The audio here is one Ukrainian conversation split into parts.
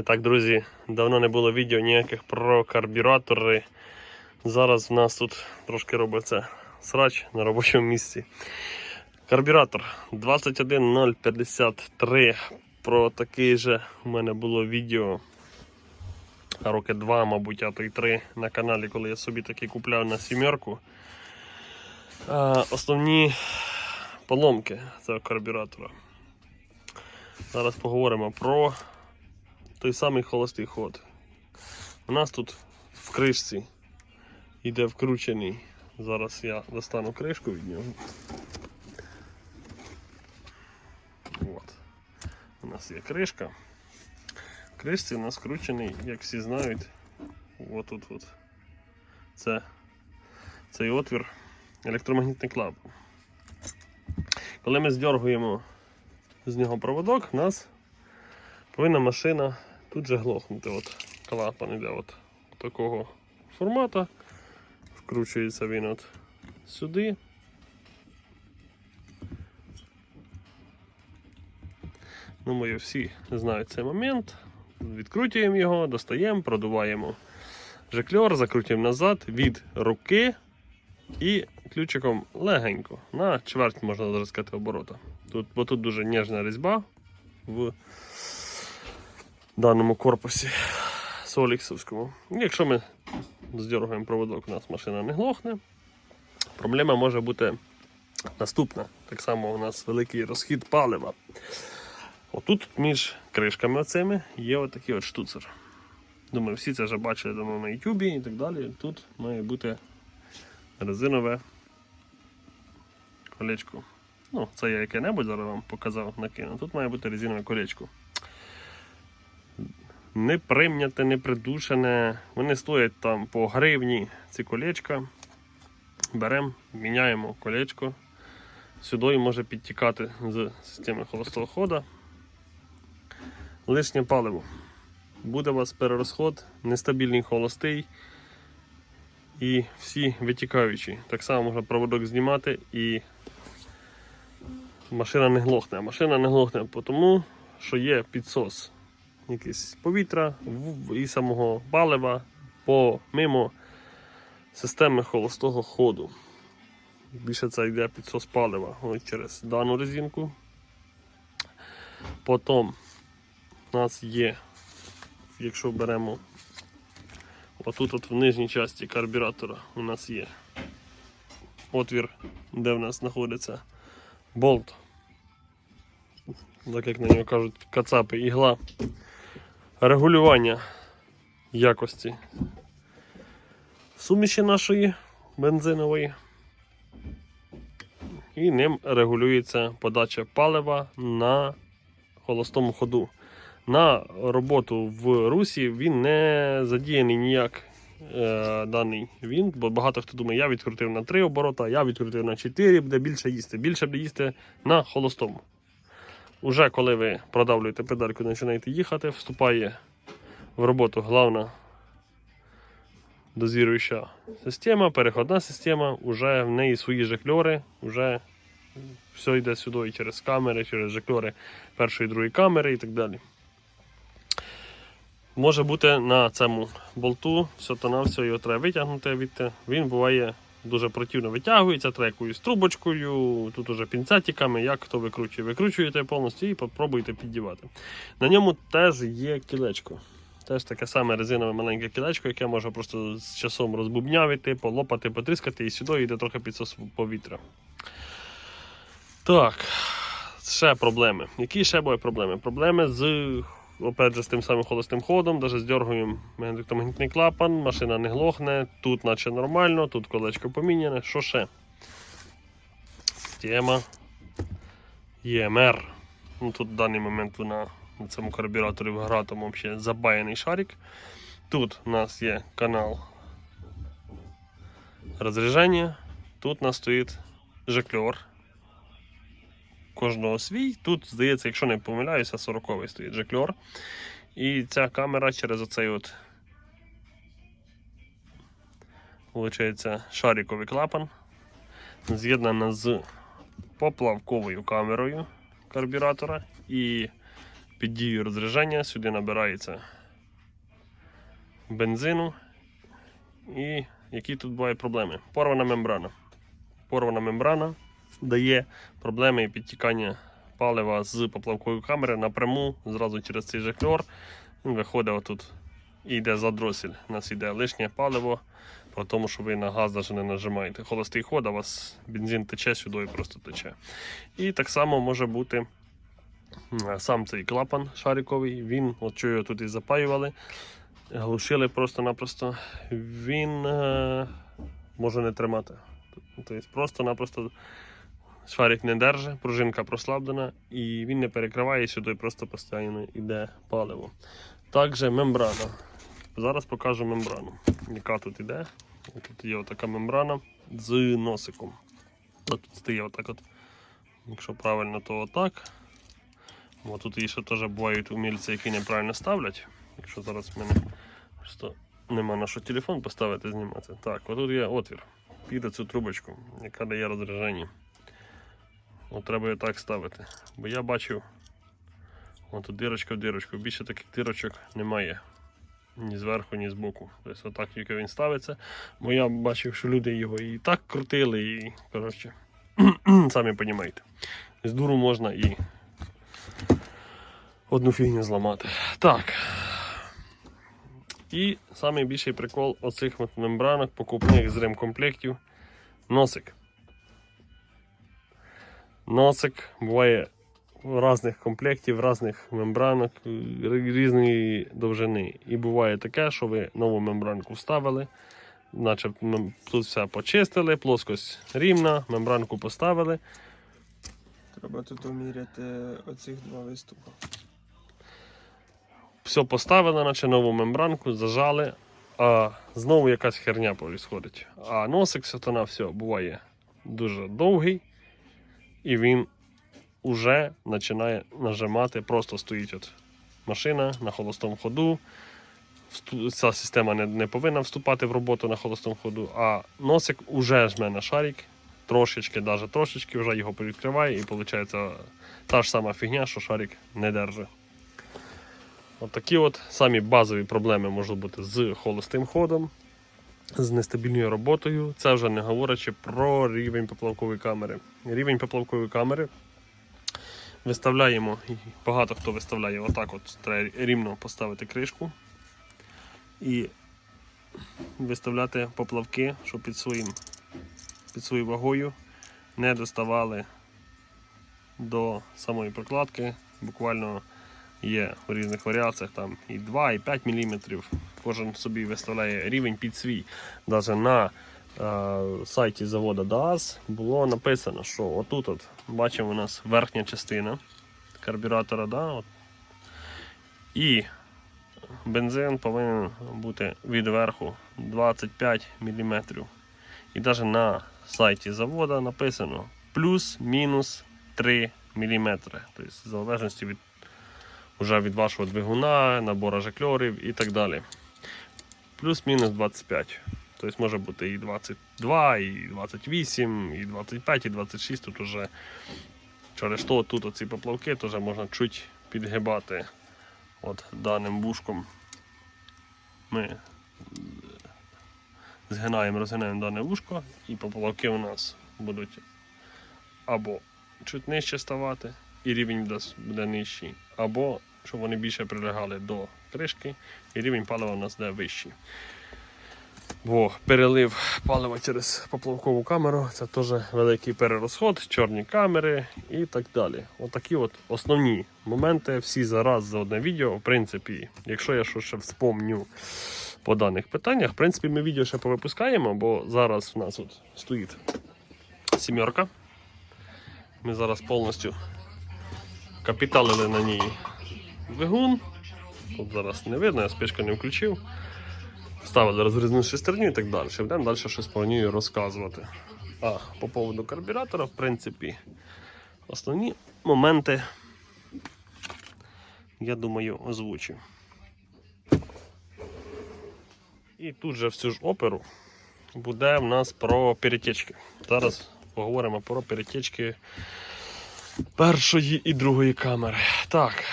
І так, друзі, давно не було відео ніяких про карбюратори. Зараз в нас тут трошки робиться срач на робочому місці. Карбюратор 21053. Про такий же у мене було відео роки два, мабуть, а то й три на каналі, коли я собі такий купляв на сімерку. Основні поломки цього карбюратора. Зараз поговоримо про той самий холостий ход. У нас тут в кришці йде вкручений. Зараз я достану кришку від нього. От. У нас є кришка. В кришці у нас вкручений, як всі знають, отут от. Це цей отвір електромагнітний клапан. Коли ми здергуємо з нього проводок, у нас повинна машина тут же глохнути. От клапан іде от такого формату. Вкручується він от сюди. Думаю, всі знають цей момент. Відкручуємо його, достаємо, продуваємо жикльор, закрутюємо назад від руки і ключиком легенько, на чверть можна сказати оборота. Тут, бо тут дуже ніжна різьба в даному корпусі Соліксовському. Якщо ми здергаємо проводок, у нас машина не глохне. Проблема може бути наступна. Так само у нас великий розхід палива. Отут між кришками оцими є отакий от штуцер. Думаю, всі це вже бачили думаю, на Ютубі і так далі. Тут має бути резинове колечко. Ну, це я яке-небудь зараз вам показав, накину. Тут має бути резинове колечко. Не примняте, не придушене. Вони стоять там по гривні ці колечка. Беремо, міняємо колечко. Сюди може підтікати з системи холостого хода. Лишнє паливо. Буде у вас перерозход, нестабільний холостий і всі витікаючі. Так само можна проводок знімати і машина не глохне. Машина не глохне, тому що є підсос якесь повітря і самого палива помимо системи холостого ходу. Більше це йде підсос палива ось через дану резинку. Потім у нас є, якщо беремо отут от в нижній часті карбюратора у нас є отвір, де в нас знаходиться болт. Так як на нього кажуть, кацапи, ігла регулювання якості суміші нашої бензинової. І ним регулюється подача палива на холостому ходу. На роботу в русі він не задіяний ніяк е, даний він, бо багато хто думає, я відкрутив на 3 оборота, я відкрутив на 4, буде більше їсти. Більше буде їсти на холостому. Уже коли ви продавлюєте педальку і починаєте їхати, вступає в роботу головна дозіруюча система, переходна система, вже в неї свої жикльори, вже все йде сюди і через камери, через жикльори першої другої камери і так далі. Може бути на цьому болту, все то на все його треба витягнути. Він буває дуже противно витягується, треба якоюсь трубочкою, тут уже пінцетиками, як хто викручує. Викручуєте повністю і попробуйте піддівати. На ньому теж є кілечко. Теж таке саме резинове маленьке кілечко, яке може просто з часом розбубнявити, полопати, потріскати і сюди йде трохи підсос повітря. Так, ще проблеми. Які ще були проблеми? Проблеми з, опять же, з тим самим холостим ходом, навіть здергуємо електромагнітний клапан, машина не глохне, тут наче нормально, тут колечко поміняне. Що ще? Тема ЄМР. Ну, тут в даний момент вона на цьому карбюраторі в гратому взагалі забаяний шарик. Тут у нас є канал розрядження. Тут у нас стоїть жикльор. Кожного свій. Тут, здається, якщо не помиляюся, 40-й стоїть жикльор. І ця камера через оцей от Получається шариковий клапан. З'єднана з поплавковою камерою карбюратора. І під дією розрядження сюди набирається бензину. І які тут бувають проблеми? Порвана мембрана. Порвана мембрана дає проблеми і підтікання палива з поплавкової камери напряму, зразу через цей же кльор. Він виходить отут і йде за дросель. У нас йде лишнє паливо, при тому, що ви на газ навіть не нажимаєте. Холостий ход, а у вас бензин тече сюди і просто тече. І так само може бути сам цей клапан шариковий. Він, от що його тут і запаювали, глушили просто-напросто. Він е, може не тримати. Тобто просто-напросто шарик не держить, пружинка прослаблена і він не перекриває сюди, просто постійно йде паливо. Також мембрана. Зараз покажу мембрану, яка тут йде. Тут є така мембрана з носиком. Тут стає отак от. Якщо правильно, то отак. О, тут і ще теж бувають умільці, які неправильно ставлять. Якщо зараз в мене просто нема на що телефон поставити, знімати. Так, отут є отвір під цю трубочку, яка дає розрядження. От треба її так ставити. Бо я бачив, от дирочка в дирочку. Більше таких дирочок немає. Ні зверху, ні збоку. Тобто отак тільки він ставиться. Бо я бачив, що люди його і так крутили, і коротше, самі розумієте. З дуру можна і одну фігню зламати. Так. І найбільший прикол оцих от мембранок, покупних з ремкомплектів. Носик. Носик буває в різних комплектів, різних мембранок різної довжини. І буває таке, що ви нову мембранку вставили, наче тут все почистили, плоскость рівна, мембранку поставили. Треба тут уміряти оцих два виступи. все поставили, наче нову мембранку, зажали, а знову якась херня відбувається. А носик все на все буває дуже довгий, і він уже починає нажимати, просто стоїть от машина на холостому ходу. Ця система не, не повинна вступати в роботу на холостому ходу, а носик уже жме на шарик, трошечки, навіть трошечки вже його відкриває, і виходить та ж сама фігня, що шарик не держить. От от самі базові проблеми можуть бути з холостим ходом, з нестабільною роботою. Це вже не говорячи про рівень поплавкової камери. Рівень поплавкової камери виставляємо, і багато хто виставляє отак, от треба рівно поставити кришку і виставляти поплавки, щоб під своїм під своєю вагою не доставали до самої прокладки. Буквально є в різних варіаціях там і 2, і 5 мм. Кожен собі виставляє рівень під свій. Навіть на е, сайті заводу DAS було написано, що отут от, бачимо у нас верхня частина карбюратора. Да, от. І бензин повинен бути від верху 25 мм. І навіть на сайті заводу написано плюс-мінус 3 мм. Тобто, в залежності від вже від вашого двигуна, набору жакльорів і так далі. Плюс-мінус 25. Тобто може бути і 22, і 28, і 25, і 26. Тут уже через то тут оці поплавки теж можна чуть підгибати от даним вушком. Ми згинаємо, розгинаємо дане вушко, і поплавки у нас будуть або чуть нижче ставати, і рівень буде нижчий, або щоб вони більше прилягали до кришки, і рівень палива у нас буде вищий. Бо перелив палива через поплавкову камеру це теж великий перерозход, чорні камери і так далі. Отакі от основні моменти, всі зараз за одне відео. В принципі, якщо я щось ще вспомню по даних питаннях, в принципі, ми відео ще повипускаємо, бо зараз у нас от стоїть сімерка. Ми зараз повністю капіталили на ній двигун. Тут зараз не видно, я спишка не включив. Ставили розрізну шестерню і так далі. Будемо далі щось про неї розказувати. А по поводу карбюратора, в принципі, основні моменти, я думаю, озвучив. І тут же всю ж оперу буде в нас про перетечки. Зараз поговоримо про перетечки першої і другої камери. Так,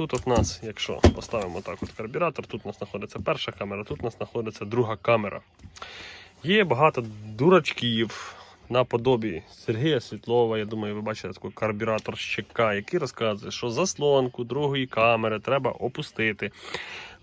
тут от нас, якщо поставимо так от карбюратор, тут у нас знаходиться перша камера, тут у нас знаходиться друга камера. Є багато дурачків наподобі Сергія Світлова. Я думаю, ви бачите такий карбюратор щека, який розказує, що заслонку другої камери треба опустити.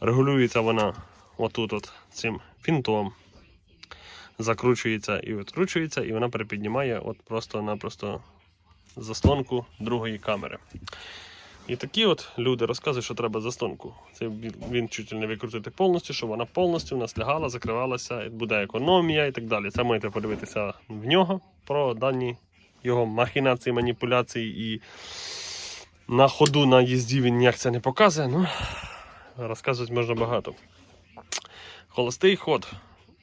Регулюється вона отут от цим фінтом. Закручується і відкручується, і вона перепіднімає от просто-напросто заслонку другої камери. І такі от люди розказують, що треба заслонку. Це він, чуть не викрутити повністю, щоб вона повністю в нас лягала, закривалася, буде економія і так далі. Це можете подивитися в нього про дані його махінації, маніпуляції і на ходу на їзді він ніяк це не показує. Ну, розказувати можна багато. Холостий ход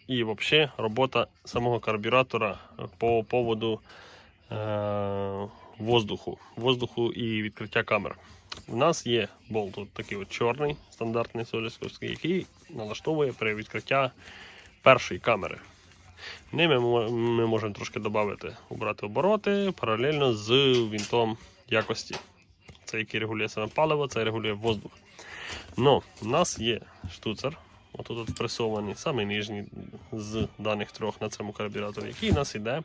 і взагалі робота самого карбюратора по поводу е- воздуху, воздуху і відкриття камер. У нас є болт от такий от чорний, стандартний солісковський, який налаштовує при відкриття першої камери. Ними ми, можемо трошки додати, убрати обороти паралельно з вінтом якості. Це який регулює саме паливо, це регулює воздух. Но у нас є штуцер, отут от впресований, самий нижній з даних трьох на цьому карбюраторі, який у нас йде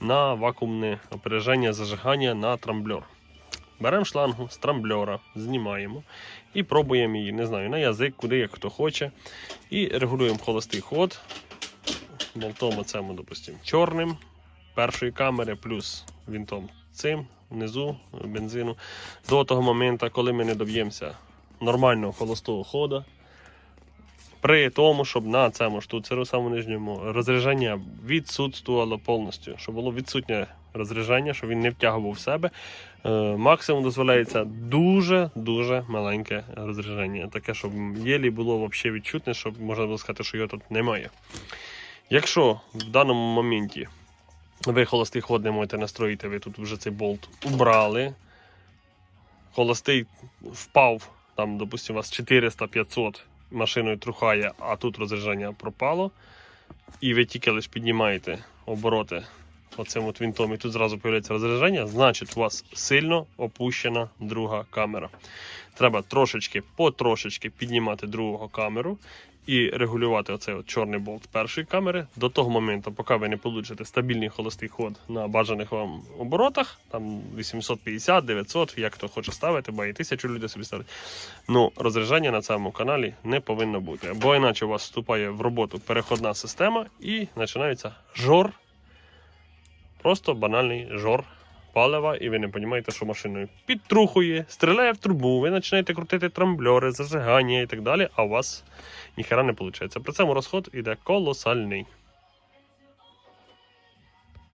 на вакуумне опереження зажигання на трамблер. Беремо шлангу з трамблера, знімаємо і пробуємо її, не знаю, на язик, куди як хто хоче. І регулюємо холостий ход. Болтом оцему, допустимо, чорним першої камери, плюс вінтом цим внизу бензину. До того моменту, коли ми не доб'ємося нормального холостого ходу. При тому, щоб на цьому штуцеру самому нижньому розрядження відсутствувало повністю, щоб було відсутнє розрядження, щоб він не втягував в себе. Е, максимум дозволяється дуже-дуже маленьке розрядження. Таке, щоб єлі було взагалі відчутне, щоб можна було сказати, що його тут немає. Якщо в даному моменті ви холостий ход не можете настроїти, ви тут вже цей болт убрали, холостий впав, там, допустимо, у вас 400-500 машиною трухає, а тут розрядження пропало, і ви тільки лише піднімаєте обороти оцим от вінтом, і тут зразу з'являється розрядження, значить у вас сильно опущена друга камера. Треба трошечки потрошечки піднімати другу камеру і регулювати оцей от чорний болт першої камери до того моменту, поки ви не получите стабільний холостий ход на бажаних вам оборотах, там 850, 900, як хто хоче ставити, бо і 1000 людей собі ставлять. Ну, розрядження на цьому каналі не повинно бути, бо іначе у вас вступає в роботу переходна система і починається жор. Просто банальний жор палива, і ви не розумієте, що машиною підтрухує, стріляє в трубу, ви починаєте крутити трамбльори, зажигання і так далі, а у вас ніхера не виходить. При цьому розход іде колосальний.